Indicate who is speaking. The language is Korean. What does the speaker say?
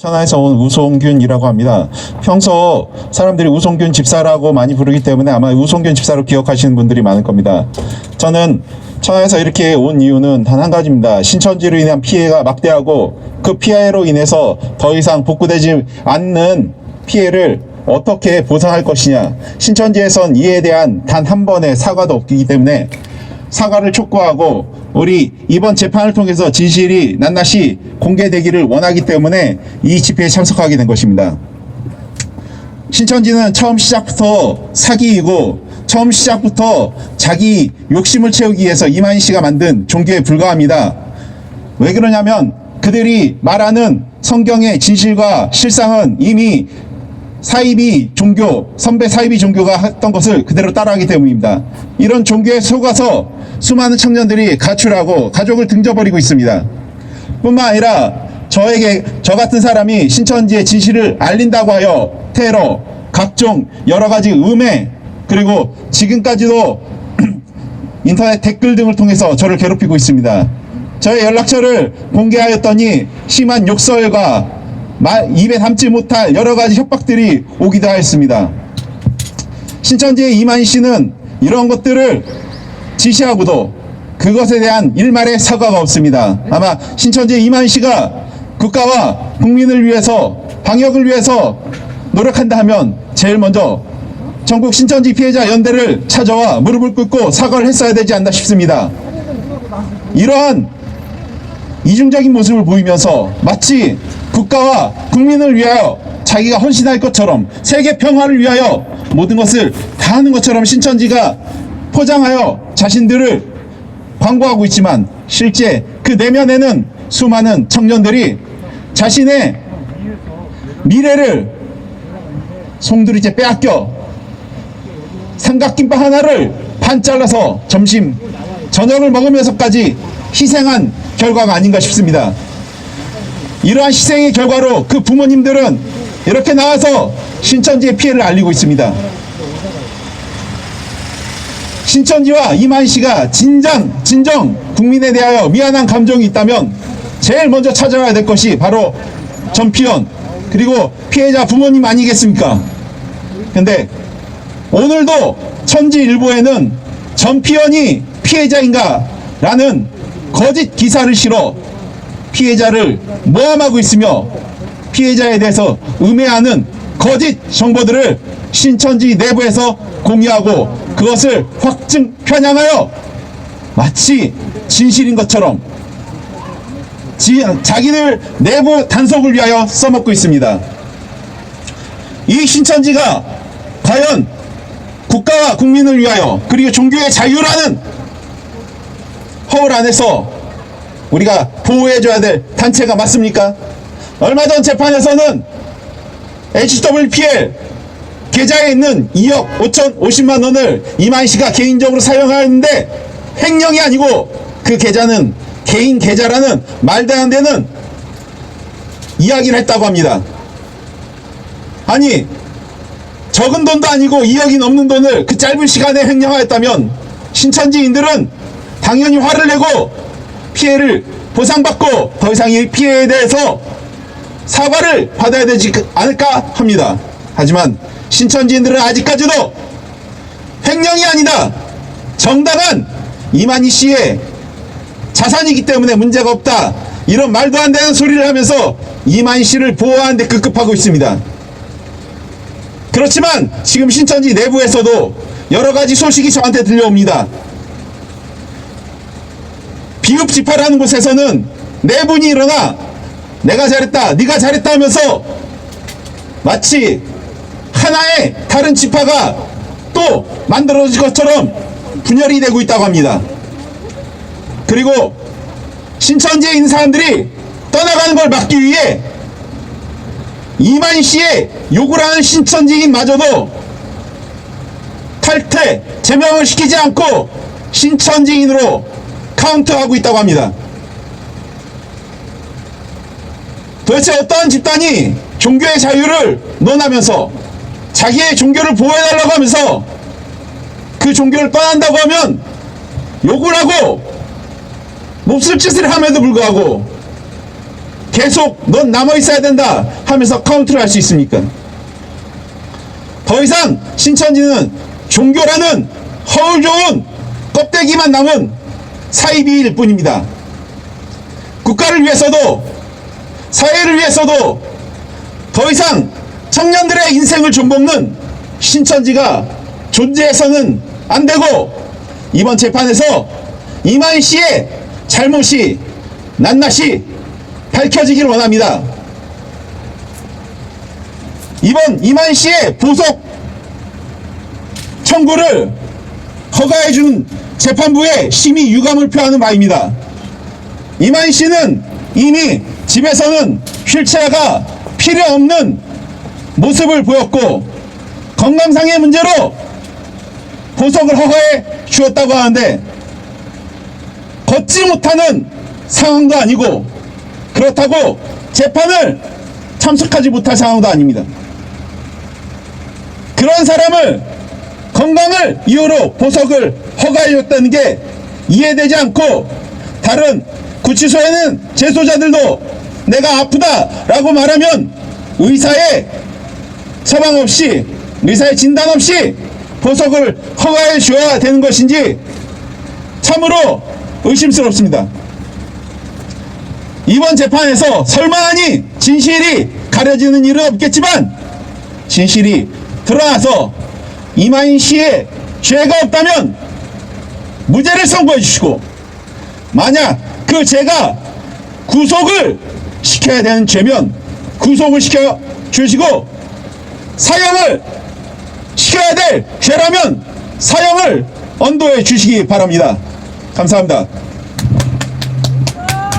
Speaker 1: 천하에서 온 우송균이라고 합니다. 평소 사람들이 우송균 집사라고 많이 부르기 때문에 아마 우송균 집사로 기억하시는 분들이 많을 겁니다. 저는 천하에서 이렇게 온 이유는 단 한 가지입니다. 신천지로 인한 피해가 막대하고 그 피해로 인해서 더 이상 복구되지 않는 피해를 어떻게 보상할 것이냐. 신천지에선 이에 대한 단 한 번의 사과도 없기 때문에 사과를 촉구하고 우리 이번 재판을 통해서 진실이 낱낱이 공개되기를 원하기 때문에 이 집회에 참석하게 된 것입니다. 신천지는 처음 시작부터 사기이고 처음 시작부터 자기 욕심을 채우기 위해서 이만희 씨가 만든 종교에 불과합니다. 왜 그러냐면 그들이 말하는 성경의 진실과 실상은 이미 사이비 종교, 선배 사이비 종교가 했던 것을 그대로 따라하기 때문입니다. 이런 종교에 속아서 수많은 청년들이 가출하고 가족을 등져버리고 있습니다. 뿐만 아니라 저에게 저 같은 사람이 신천지의 진실을 알린다고 하여 테러, 각종 여러 가지 음해 그리고 지금까지도 인터넷 댓글 등을 통해서 저를 괴롭히고 있습니다. 저의 연락처를 공개하였더니 심한 욕설과 말, 입에 담지 못할 여러 가지 협박들이 오기도 하였습니다. 신천지의 이만희 씨는 이런 것들을 지시하고도 그것에 대한 일말의 사과가 없습니다. 아마 신천지의 이만희 씨가 국가와 국민을 위해서 방역을 위해서 노력한다 하면 제일 먼저 전국 신천지 피해자 연대를 찾아와 무릎을 꿇고 사과를 했어야 되지 않나 싶습니다. 이러한 이중적인 모습을 보이면서 마치 국가와 국민을 위하여 자기가 헌신할 것처럼 세계 평화를 위하여 모든 것을 다 하는 것처럼 신천지가 포장하여 자신들을 광고하고 있지만 실제 그 내면에는 수많은 청년들이 자신의 미래를 송두리째 빼앗겨 삼각김밥 하나를 반 잘라서 점심 저녁을 먹으면서까지 희생한 결과가 아닌가 싶습니다. 이러한 희생의 결과로 그 부모님들은 이렇게 나와서 신천지의 피해를 알리고 있습니다. 신천지와 이만 씨가 진정, 진정 국민에 대하여 미안한 감정이 있다면 제일 먼저 찾아가야 될 것이 바로 전피원 그리고 피해자 부모님 아니겠습니까? 근데 오늘도 천지일보에는 전피원이 피해자인가 라는 거짓 기사를 실어 피해자를 모함하고 있으며 피해자에 대해서 음해하는 거짓 정보들을 신천지 내부에서 공유하고 그것을 확증 편향하여 마치 진실인 것처럼 지, 자기들 내부 단속을 위하여 써먹고 있습니다. 이 신천지가 과연 국가와 국민을 위하여 그리고 종교의 자유라는 허울 안에서 우리가 보호해줘야 될 단체가 맞습니까? 얼마 전 재판에서는 HWPL 계좌에 있는 2억 5천 50만 원을 이만 씨가 개인적으로 사용하였는데 횡령이 아니고 그 계좌는 개인 계좌라는 말도 안 되는 이야기를 했다고 합니다. 아니 적은 돈도 아니고 2억이 넘는 돈을 그 짧은 시간에 횡령하였다면 신천지인들은 당연히 화를 내고 피해를 보상받고 더 이상 이 피해에 대해서 사과를 받아야 되지 않을까 합니다. 하지만 신천지인들은 아직까지도 횡령이 아니다. 정당한 이만희 씨의 자산이기 때문에 문제가 없다. 이런 말도 안 되는 소리를 하면서 이만희 씨를 보호하는데 급급하고 있습니다. 그렇지만 지금 신천지 내부에서도 여러 가지 소식이 저한테 들려옵니다. 비읍 집회라는 곳에서는 네 분이 일어나 내가 잘했다, 네가 잘했다 하면서 마치 하나의 다른 지파가 또 만들어질 것처럼 분열이 되고 있다고 합니다. 그리고 신천지에 있는 사람들이 떠나가는 걸 막기 위해 이만희 씨의 욕을 하는 신천지인마저도 탈퇴, 제명을 시키지 않고 신천지인으로 카운트하고 있다고 합니다. 도대체 어떠한 집단이 종교의 자유를 논하면서 자기의 종교를 보호해달라고 하면서 그 종교를 떠난다고 하면 욕을 하고 몹쓸 짓을 함에도 불구하고 계속 넌 남아 있어야 된다 하면서 카운트를 할 수 있습니까? 더 이상 신천지는 종교라는 허울 좋은 껍데기만 남은 사이비일 뿐입니다. 국가를 위해서도 사회를 위해서도 더 이상 청년들의 인생을 좀먹는 신천지가 존재해서는 안 되고 이번 재판에서 이만 씨의 잘못이 낱낱이 밝혀지길 원합니다. 이번 이만 씨의 보석 청구를 허가해준 재판부에 심히 유감을 표하는 바입니다. 이만 씨는 이미 집에서는 휠체어가 필요 없는 모습을 보였고 건강상의 문제로 보석을 허가해 주었다고 하는데 걷지 못하는 상황도 아니고 그렇다고 재판을 참석하지 못할 상황도 아닙니다. 그런 사람을 건강을 이유로 보석을 허가해줬다는 게 이해되지 않고 다른 구치소에는 재소자들도 내가 아프다라고 말하면 의사의 처방 없이 의사의 진단 없이 보석을 허가해 줘야 되는 것인지 참으로 의심스럽습니다. 이번 재판에서 설마하니 진실이 가려지는 일은 없겠지만 진실이 드러나서 이마인 씨의 죄가 없다면 무죄를 선고해 주시고 만약 그 죄가 구속을 시켜야 되는 죄면 구속을 시켜 주시고 사형을 시켜야 될 죄라면 사형을 언도해 주시기 바랍니다. 감사합니다.